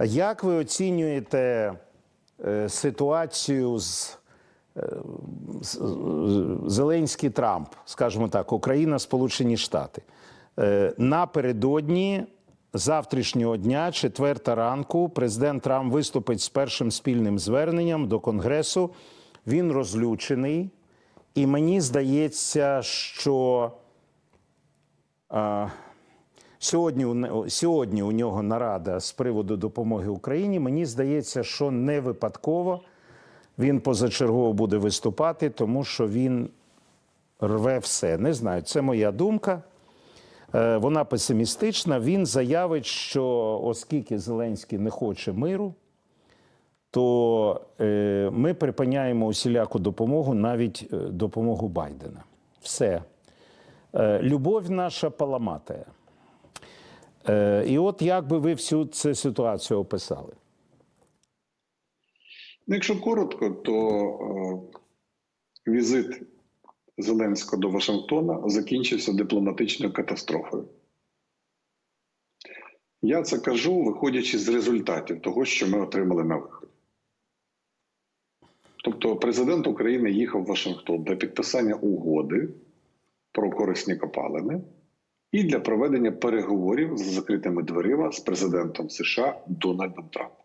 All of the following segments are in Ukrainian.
Як ви оцінюєте е, ситуацію з, е, з- Зеленський Трамп, скажімо так, Україна, Сполучені Штати? Е, Напередодні завтрашнього дня, четверта ранку, президент Трамп виступить з першим спільним зверненням до Конгресу. Він розлючений, і мені здається, що. Сьогодні, сьогодні у нього нарада з приводу допомоги Україні. Мені здається, що не випадково він позачергово буде виступати, тому що він рве все. Не знаю, це моя думка. Е, Вона песимістична. Він заявить, що оскільки Зеленський не хоче миру, то е, ми припиняємо усіляку допомогу, навіть е, допомогу Байдена. Все. Любов наша поламатая. Е, І от як би ви всю цю ситуацію описали? Ну, якщо коротко, то е, візит Зеленського до Вашингтона закінчився дипломатичною катастрофою. Я це кажу, виходячи з результатів того, що ми отримали на виході. Тобто, президент України їхав в Вашингтон для підписання угоди про корисні копалини і для проведення переговорів за закритими дверима з президентом США Дональдом Трампом.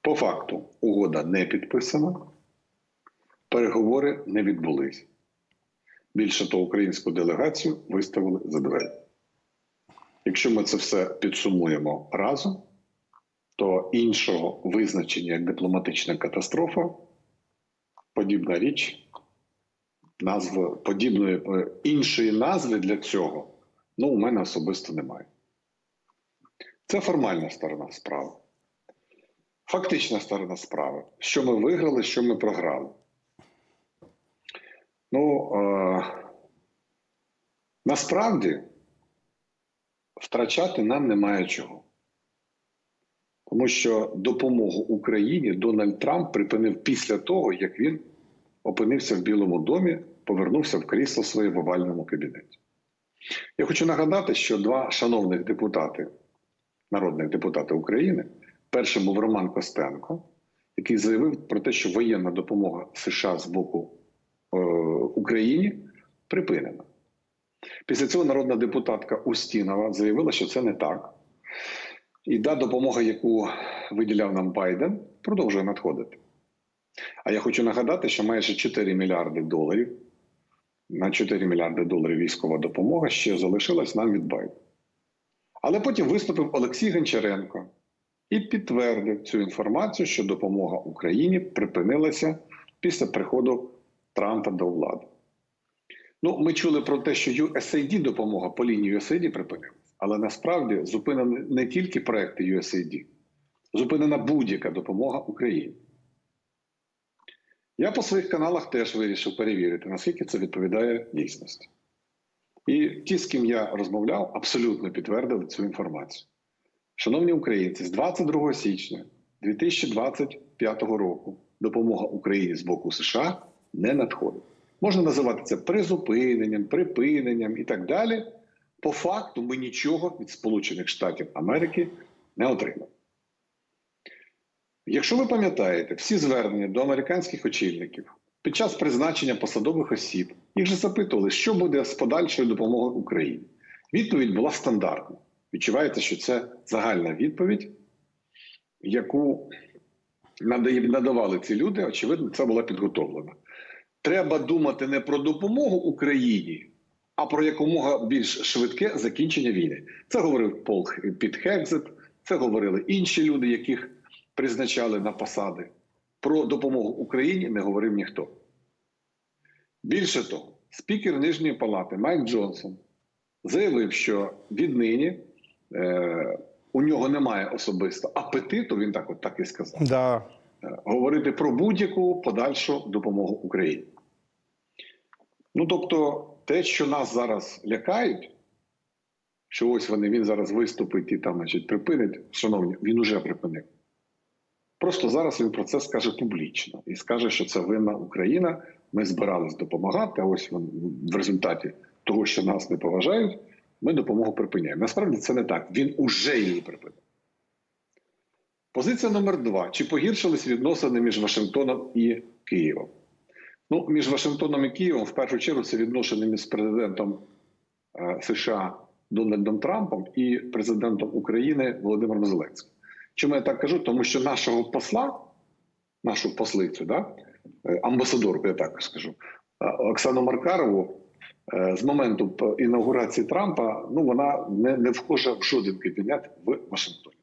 По факту, угода не підписана, переговори не відбулись. Більше того, українську делегацію виставили за двері. Якщо ми це все підсумуємо разом, то іншого визначення як дипломатична катастрофа, подібна річ, назви подібної е, іншої назви для цього, ну, у мене особисто немає. Це формальна сторона справи. Фактична сторона справи. Що ми виграли, що ми програли. Ну, е, насправді втрачати нам немає чого. Тому що допомогу Україні Дональд Трамп припинив після того, як він опинився в Білому домі, повернувся в крісло своє в овальному кабінеті. Я хочу нагадати, що два шановних депутати, народних депутати України, першим був Роман Костенко, який заявив про те, що воєнна допомога США з боку е, Україні припинена. Після цього народна депутатка Устінова заявила, що це не так. І та допомога, яку виділяв нам Байден, продовжує надходити. А я хочу нагадати, що майже 4 мільярди доларів на 4 мільярди доларів військова допомога ще залишилась нам від Байдена. Але потім виступив Олексій Гончаренко і підтвердив цю інформацію, що допомога Україні припинилася після приходу Трампа до влади. Ну, ми чули про те, що USAID допомога по лінії USAID припинилася, але насправді зупинені не тільки проекти USAID, зупинена будь-яка допомога Україні. Я по своїх каналах теж вирішив перевірити, наскільки це відповідає дійсності. І ті, з ким я розмовляв, абсолютно підтвердили цю інформацію. Шановні українці, з 22 січня 2025 року допомога Україні з боку США не надходить. Можна називати це призупиненням, припиненням і так далі. По факту ми нічого від Сполучених Штатів Америки не отримали. Якщо ви пам'ятаєте, всі звернення до американських очільників під час призначення посадових осіб їх же запитували, що буде з подальшою допомогою Україні. Відповідь була стандартна. Відчувається, що це загальна відповідь, яку надавали ці люди. Очевидно, це була підготовлена. Треба думати не про допомогу Україні, а про якомога більш швидке закінчення війни. Це говорив Пол Піт Хекзет, це говорили інші люди, яких призначали на посади. Про допомогу Україні не говорив ніхто. Більше того, спікер Нижньої палати Майк Джонсон заявив, що віднині е, у нього немає особисто апетиту, він так от так і сказав, Да. е, говорити про будь-яку подальшу допомогу Україні. Ну тобто, те, що нас зараз лякають, що ось вони він зараз виступить і там, значить, припинить, шановні, він уже припинив. Просто зараз він про це скаже публічно і скаже, що це винна Україна. Ми збирались допомагати. А ось в результаті того, що нас не поважають, ми допомогу припиняємо. Насправді це не так. Він уже її припинив. Позиція номер два: чи погіршились відносини між Вашингтоном і Києвом? Ну, між Вашингтоном і Києвом, в першу чергу, це відношення між президентом е, США Дональдом Трампом і президентом України Володимиром Зеленським. Чому я так кажу? Тому що нашого посла, нашу послицю, да, е, амбасадорку, я так скажу, е, Оксану Маркарову, е, з моменту інаугурації Трампа, ну вона не, не вхожа в жоден кабінет в Вашингтоні.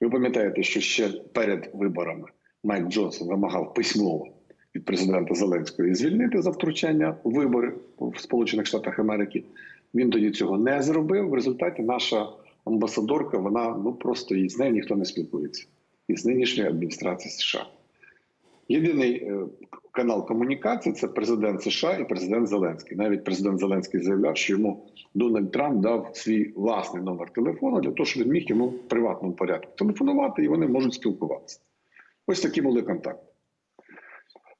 Ви пам'ятаєте, що ще перед виборами Майк Джонсон вимагав письмово від президента Зеленського звільнити за втручання вибори в Сполучених Штатах Америки. Він тоді цього не зробив. В результаті наша амбасадорка, вона ну просто і з нею ніхто не спілкується із нинішньої адміністрації США. Єдиний е, канал комунікації це президент США і президент Зеленський. Навіть президент Зеленський заявляв, що йому Дональд Трамп дав свій власний номер телефону для того, щоб він міг йому в приватному порядку телефонувати, і вони можуть спілкуватися. Ось такі були контакти.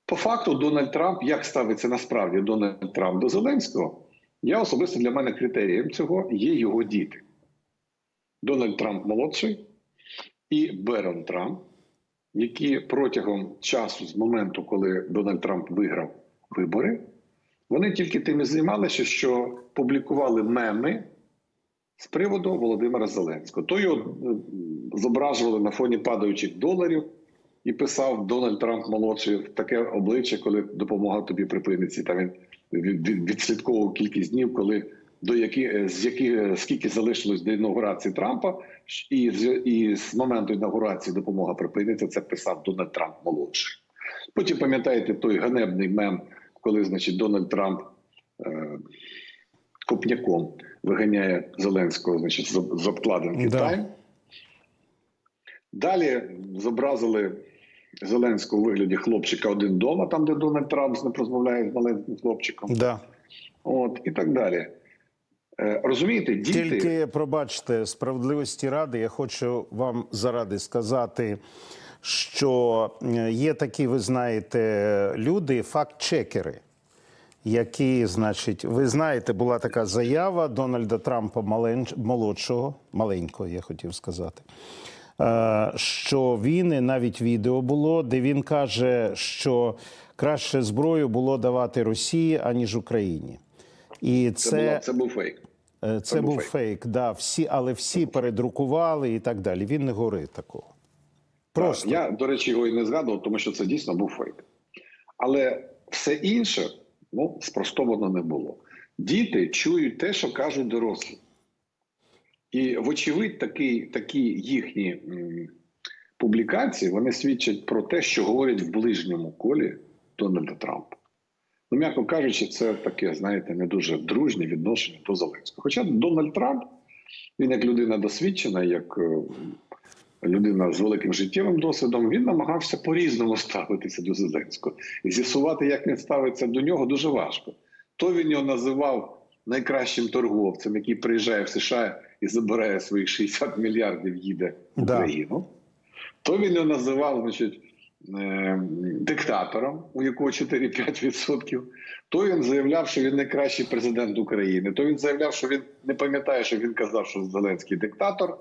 По факту, Дональд Трамп, як ставиться насправді Дональд Трамп до Зеленського, я особисто для мене критерієм цього є його діти. Дональд Трамп молодший і Берон Трамп, які протягом часу, з моменту, коли Дональд Трамп виграв вибори, вони тільки тим і займалися, що публікували меми з приводу Володимира Зеленського. То його е, зображували на фоні падаючих доларів і писав Дональд Трамп молодший в таке обличчя, коли допомога тобі припиниться. Там він від- від- відслідковував кількість днів, коли до які е, з яких скільки залишилось до інаугурації Трампа, і з і з моменту інаугурації допомога припиниться. Це писав Дональд Трамп молодший. Потім пам'ятаєте той ганебний мем, коли значить Дональд Трамп е, копняком виганяє Зеленського, значить, з, з обкладинки Да. Тайм. Далі зобразили Зеленського у вигляді хлопчика один дома, там, де Дональд Трамп ним розмовляє з маленьким хлопчиком. Да. От і так далі. Е, розумієте, діти Тільки пробачте справедливості ради. Я хочу вам заради сказати, що е, є такі, ви знаєте, люди, факт-чекери, які, значить, ви знаєте, була така заява Дональда Трампа молодшого, маленького, я хотів сказати. е, Що він і навіть відео було, де він каже, що краще зброю було давати Росії аніж Україні, і це, це, була, це був фейк. Е, Це, був був фейк. фейк, да, всі, але всі передрукували і так далі. Він не говорив такого. Просто Я, до речі, його і не згадував, тому що це дійсно був фейк. Але все інше ну, спростовано не було. Діти чують те, що кажуть дорослі. І, вочевидь, такі, такі їхні м, публікації вони свідчать про те, що говорять в ближньому колі Дональда Трампа. Ну, м'яко кажучи, це таке, знаєте, не дуже дружнє відношення до Зеленського. Хоча Дональд Трамп, він як людина досвідчена, як е, людина з великим життєвим досвідом, він намагався по-різному ставитися до Зеленського. І з'ясувати, як він ставиться до нього, дуже важко. То він його називав найкращим торговцем, який приїжджає в США і забирає своїх 60 мільярдів, їде в Да. Україну. То він його називав, значить, диктатором, у якого 4-5%. То він заявляв, що він найкращий президент України. То він заявляв, що він не пам'ятає, що він казав, що Зеленський диктатор.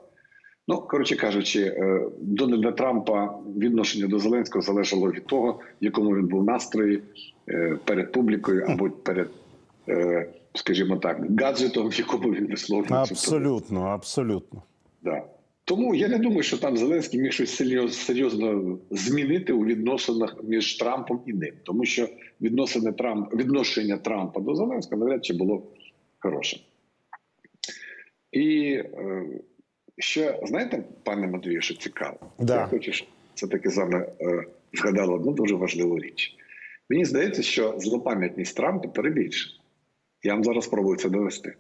Ну, коротше кажучи, е, Дональда Трампа відношення до Зеленського залежало від того, в якому він був настрої е, перед публікою або перед, е, скажімо так, гаджетом, в якому він висловлював цю абсолютно, абсолютно. Да. Тому я не думаю, що там Зеленський міг щось серйозно, серйозно змінити у відносинах між Трампом і ним, тому що відносини Трамп, відношення Трампа до Зеленського навряд чи було хорошим. І е, ще знаєте, пане Матвію, що цікаво, Да. я хочу, щоб це таки з вами е, згадали одну дуже важливу річ. Мені здається, що злопам'ятність Трампа перебільшена. Я вам зараз спробую це довести.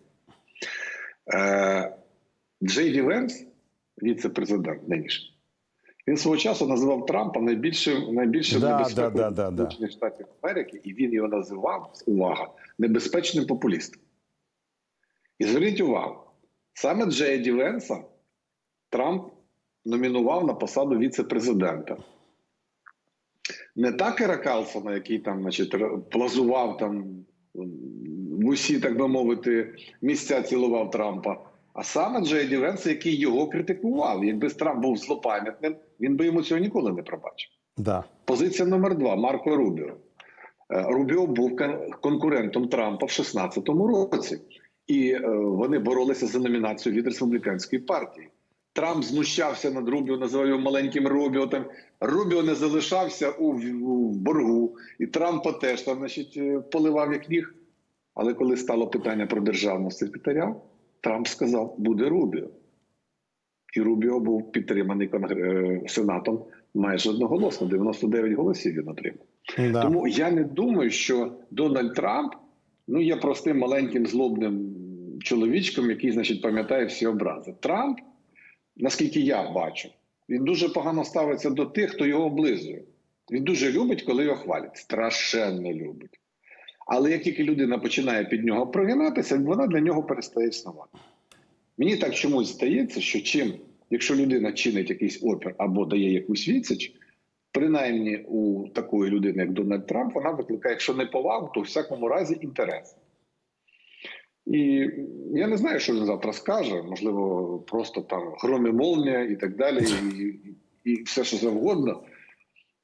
Е, Джей Ді Венс, віце-президент нинішній, він свого часу називав Трампа найбільшим найбільшим Да, небезпекою да, да, да, да. Штатів Америки, і він його називав увага небезпечним популістом. І зверніть увагу, саме Джея Ді Венса Трамп номінував на посаду віце-президента. Не Такера Калсона, який там, значить, плазував там в усі, так би мовити, місця цілував Трампа, а саме Джей Ді Венса, який його критикував. Якби Трамп був злопам'ятним, він би йому цього ніколи не пробачив. Да. Позиція номер два Марко Рубіо. Е, Рубіо був конкурентом Трампа в 16-му році, і е, вони боролися за номінацію від республіканської партії. Трамп знущався над Рубіо, називав його маленьким Рубіо. Там Рубіо не залишався у, у боргу, і Трампа теж там, значить, е, поливав як ніг. Але коли стало питання про державного секретаря, Трамп сказав: буде Рубіо. І Рубіо був підтриманий конгр... е, Сенатом майже одноголосно, 99 голосів він отримав. Да. Тому я не думаю, що Дональд Трамп ну є простим маленьким злобним чоловічком, який, значить, пам'ятає всі образи. Трамп, наскільки я бачу, він дуже погано ставиться до тих, хто його облизує. Він дуже любить, коли його хвалять. Страшенно любить. Але як тільки людина починає під нього прогинатися, вона для нього перестає існувати. Мені так чомусь здається, що чим, якщо людина чинить якийсь опір або дає якусь відсіч, принаймні у такої людини, як Дональд Трамп, вона викликає, якщо не повагу, то в всякому разі інтерес. І я не знаю, що він завтра скаже. Можливо, просто там гром і молнія і так далі, і, і, і все, що завгодно.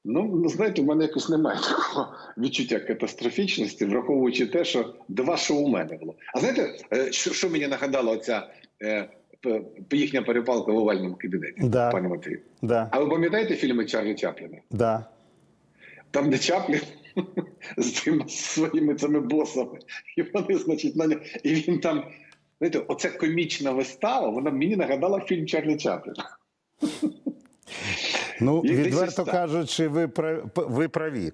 Ну, ну, знаєте, в мене якось немає такого відчуття катастрофічності, враховуючи те, що два шоу у мене було. А знаєте, е, що, що мені нагадала оця е, їхня перепалка в овальному кабінеті, Да. пані Матвію? Да. А ви пам'ятаєте фільми Чарлі Чапліна? Да. Там, де Чаплін з цими своїми цими босами, і вони, значить, на нього. І він там, знаєте, оця комічна вистава, вона мені нагадала фільм Чарлі Чапліна. Ну, відверто кажучи, ви, ви праві.